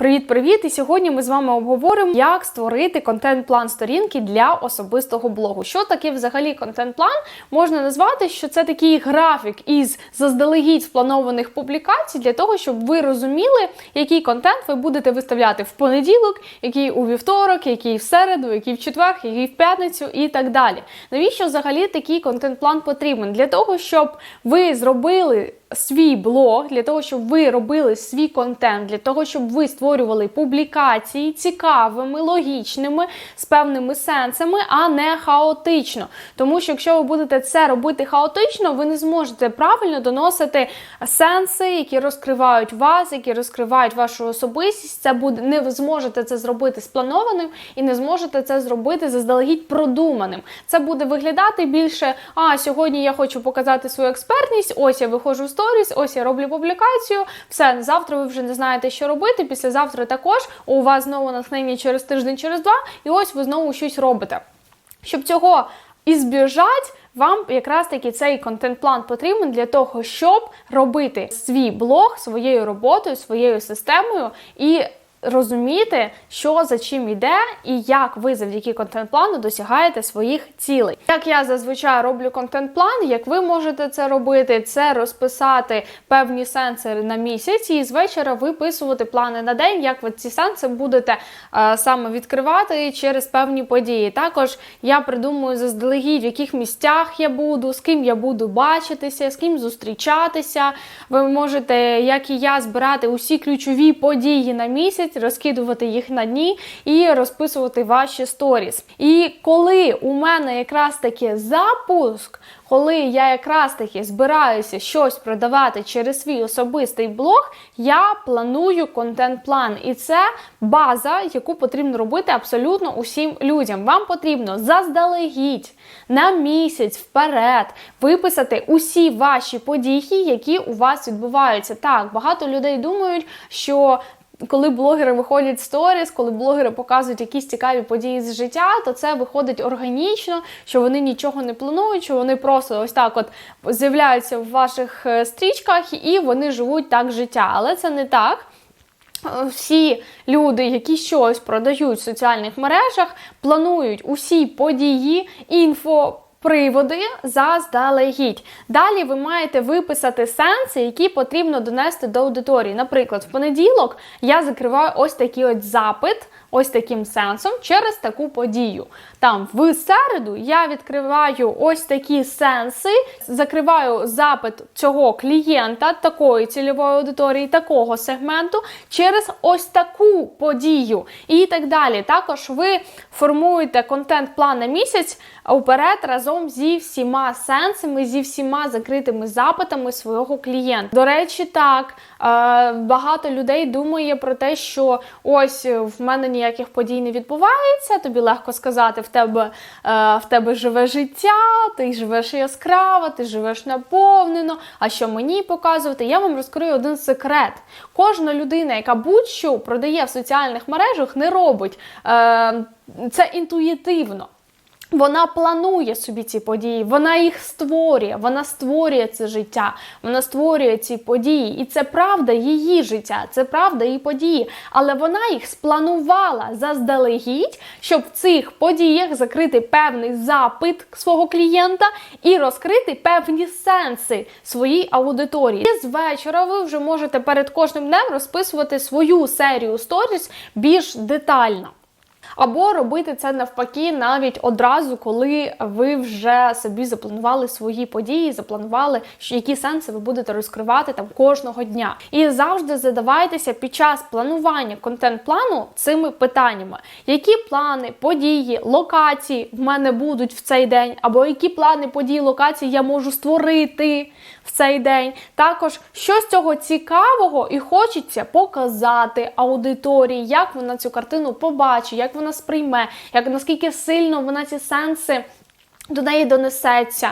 Привіт-привіт! І сьогодні ми з вами обговоримо, як створити контент-план сторінки для особистого блогу. Що таке взагалі контент-план? Можна назвати, що це такий графік із заздалегідь спланованих публікацій для того, щоб ви розуміли, який контент ви будете виставляти в понеділок, який у вівторок, який в середу, який в четвер, який в п'ятницю і так далі. Навіщо взагалі такий контент-план потрібен? Для того, щоб ви зробили свій блог, для того, щоб ви робили свій контент, для того, щоб ви створювали публікації цікавими, логічними, з певними сенсами, а не хаотично. Тому що якщо ви будете це робити хаотично, ви не зможете правильно доносити сенси, які розкривають вас, які розкривають вашу особистість. Це буде не зможете це зробити спланованим і не зможете це зробити заздалегідь продуманим. Це буде виглядати більше. А сьогодні я хочу показати свою експертність. Ось я виходжу в сторіс, ось я роблю публікацію. Все, завтра ви вже не знаєте, що робити. Післязавтра також у вас знову натхнення через тиждень, через два, і ось ви знову щось робите. Щоб цього ізбіжать, вам якраз таки цей контент-план потрібен для того, щоб робити свій блог своєю роботою, своєю системою і розуміти, що за чим йде, і як ви завдяки контент-плану досягаєте своїх цілей. Як я зазвичай роблю контент-план, як ви можете це робити, це розписати певні сенси на місяць і з вечора виписувати плани на день, як ви ці сенси будете е, саме відкривати через певні події. Також я придумую заздалегідь, в яких місцях я буду, з ким я буду бачитися, з ким зустрічатися. Ви можете, як і я, збирати усі ключові події на місяць розкидувати їх на дні і розписувати ваші сторіс. І коли у мене якраз таки запуск, коли я якраз таки збираюся щось продавати через свій особистий блог, я планую контент-план. І це база, яку потрібно робити абсолютно усім людям. Вам потрібно заздалегідь на місяць вперед виписати усі ваші події, які у вас відбуваються. Так, багато людей думають, що коли блогери виходять сторіс, коли блогери показують якісь цікаві події з життя, то це виходить органічно, що вони нічого не планують, що вони просто ось так от з'являються в ваших е, стрічках і вони живуть так життя. Але це не так. Всі люди, які щось продають в соціальних мережах, планують усі події, інфо. Приводи заздалегідь. Далі ви маєте виписати сенси, які потрібно донести до аудиторії. Наприклад, в понеділок я закриваю ось такий от запит, ось таким сенсом через таку подію. Там в середу я відкриваю ось такі сенси, закриваю запит цього клієнта, такої цільової аудиторії, такого сегменту через ось таку подію і так далі. Також ви формуєте контент-план на місяць уперед разом зі всіма сенсами, зі всіма закритими запитами свого клієнта. До речі, так е, багато людей думає про те, що ось в мене ніяких подій не відбувається, тобі легко сказати, в тебе е, в тебе живе життя, ти живеш яскраво, ти живеш наповнено. А що мені показувати? Я вам розкрию один секрет. Кожна людина, яка будь-що продає в соціальних мережах, не робить е, це інтуїтивно. Вона планує собі ці події, вона їх створює, вона створює це життя, вона створює ці події. І це правда її життя, це правда її події. Але вона їх спланувала заздалегідь, щоб в цих подіях закрити певний запит свого клієнта і розкрити певні сенси своїй аудиторії. І з вечора ви вже можете перед кожним днем розписувати свою серію сторіс більш детально. Або робити це навпаки навіть одразу, коли ви вже собі запланували свої події, запланували, які сенси ви будете розкривати там кожного дня. І завжди задавайтеся під час планування контент-плану цими питаннями: які плани, події, локації в мене будуть в цей день, або які плани, події, локації я можу створити в цей день. Також що з цього цікавого і хочеться показати аудиторії, як вона цю картину побачить, як вона сприйме, як наскільки сильно вона ці сенси. До неї донесеться,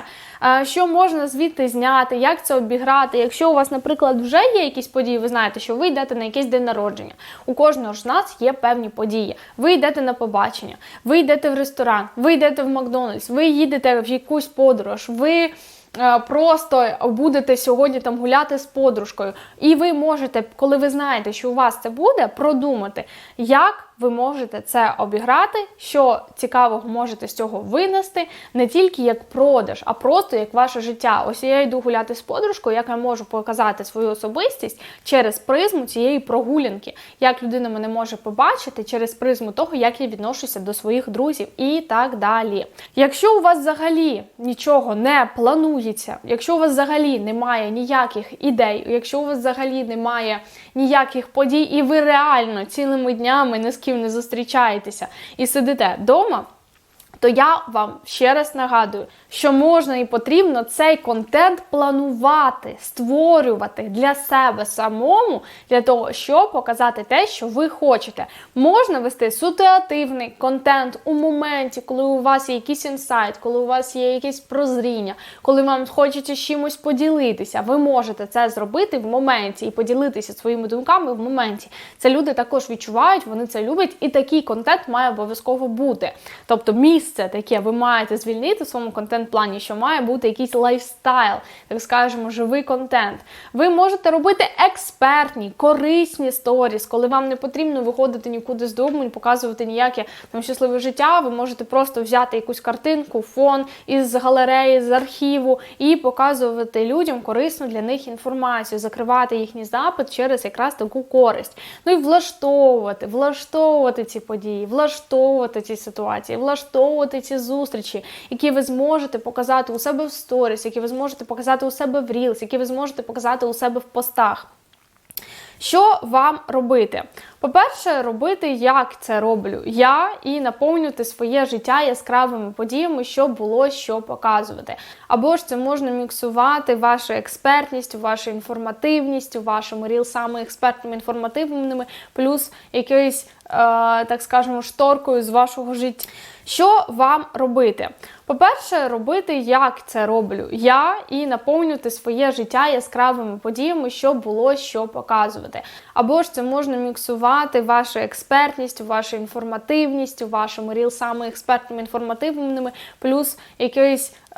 що можна звідти зняти, як це обіграти. Якщо у вас, наприклад, вже є якісь події, ви знаєте, що ви йдете на якийсь день народження. У кожного ж з нас є певні події. Ви йдете на побачення, ви йдете в ресторан, ви йдете в Макдональдс, ви їдете в якусь подорож, ви е, просто будете сьогодні там гуляти з подружкою. І ви можете, коли ви знаєте, що у вас це буде, продумати, як ви можете це обіграти, що цікавого можете з цього винести, не тільки як продаж, а просто як ваше життя. Ось я йду гуляти з подружкою, як я можу показати свою особистість через призму цієї прогулянки, як людина мене може побачити через призму того, як я відношуся до своїх друзів і так далі. Якщо у вас взагалі нічого не планується, якщо у вас взагалі немає ніяких ідей, якщо у вас взагалі немає ніяких подій, і ви реально цілими днями не ким не зустрічаєтеся і сидите вдома, то я вам ще раз нагадую, що можна і потрібно цей контент планувати, створювати для себе самому, для того, щоб показати те, що ви хочете. Можна вести ситуативний контент у моменті, коли у вас є якийсь інсайт, коли у вас є якесь прозріння, коли вам хочеться чимось поділитися. Ви можете це зробити в моменті і поділитися своїми думками в моменті. Це люди також відчувають, вони це люблять, і такий контент має обов'язково бути. Тобто, місце таке ви маєте звільнити в своєму контент-плані, що має бути якийсь лайфстайл, так скажемо, живий контент. Ви можете робити експертні, корисні сторіс, коли вам не потрібно виходити нікуди з дому і показувати ніяке там щасливе життя. Ви можете просто взяти якусь картинку, фон із галереї, з архіву і показувати людям корисну для них інформацію, закривати їхній запит через якраз таку користь. Ну і влаштовувати, влаштовувати ці події, влаштовувати ці ситуації, влаштовувати ці зустрічі, які ви зможете показати у себе в сторіс, які ви зможете показати у себе в рілс, які ви зможете показати у себе в постах. Що вам робити? По-перше, робити, як це роблю я, і наповнювати своє життя яскравими подіями, щоб було що показувати. Або ж це можна міксувати вашу експертність, вашу інформативність, вашими рілсами експертними інформативними, плюс якоюсь, е, так скажемо, шторкою з вашого життя. Що вам робити? По-перше, робити, як це роблю я, і наповнювати своє життя яскравими подіями, щоб було що показувати. Або ж це можна міксувати вашу експертність, вашу інформативність, вашими рілсами експертними інформативними, плюс якоюсь, е,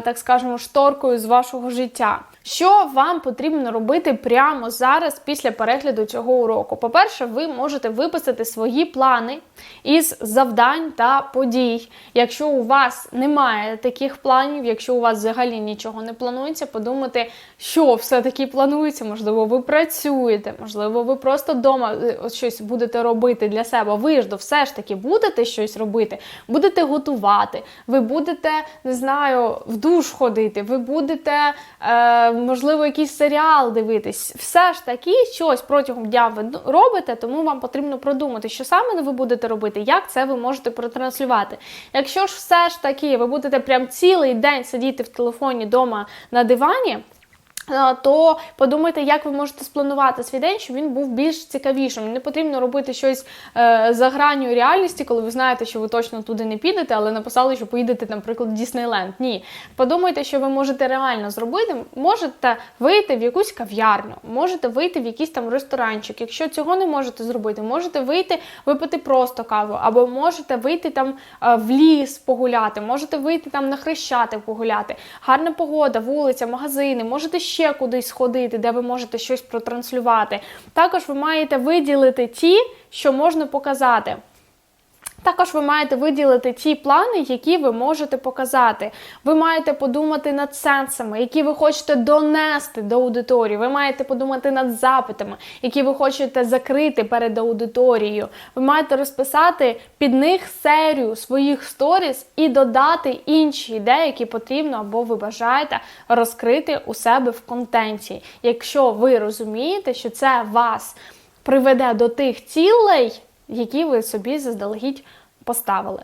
так скажемо, шторкою з вашого життя. Що вам потрібно робити прямо зараз після перегляду цього уроку? По-перше, ви можете виписати свої плани із завдань та подій. Якщо у вас немає таких планів, якщо у вас взагалі нічого не планується, подумати, що все-таки планується. Можливо, ви працюєте, можливо, ви просто вдома щось будете робити для себе. Ви ж до все ж таки будете щось робити, будете готувати, ви будете, не знаю, в душ ходити, ви будете. Е, можливо, якийсь серіал дивитись. Все ж таки, щось протягом дня ви робите, тому вам потрібно продумати, що саме ви будете робити, як це ви можете протранслювати. Якщо ж все ж таки ви будете прям цілий день сидіти в телефоні вдома на дивані. То подумайте, як ви можете спланувати свій день, щоб він був більш цікавішим. Не потрібно робити щось е, за гранню реальності, коли ви знаєте, що ви точно туди не підете, але написали, що поїдете, наприклад, в Діснейленд. Ні. Подумайте, що ви можете реально зробити. Можете вийти в якусь кав'ярню, можете вийти в якийсь там ресторанчик. Якщо цього не можете зробити, можете вийти, випити просто каву, або можете вийти там е, в ліс погуляти, можете вийти там на хрещатик погуляти. Гарна погода, вулиця, магазини, можете ще кудись сходити, де ви можете щось протранслювати. Також ви маєте виділити ті, що можна показати. Також ви маєте виділити ті плани, які ви можете показати. Ви маєте подумати над сенсами, які ви хочете донести до аудиторії. Ви маєте подумати над запитами, які ви хочете закрити перед аудиторією. Ви маєте розписати під них серію своїх сторіс і додати інші ідеї, які потрібно або ви бажаєте розкрити у себе в контенті. Якщо ви розумієте, що це вас приведе до тих цілей які ви собі заздалегідь поставили.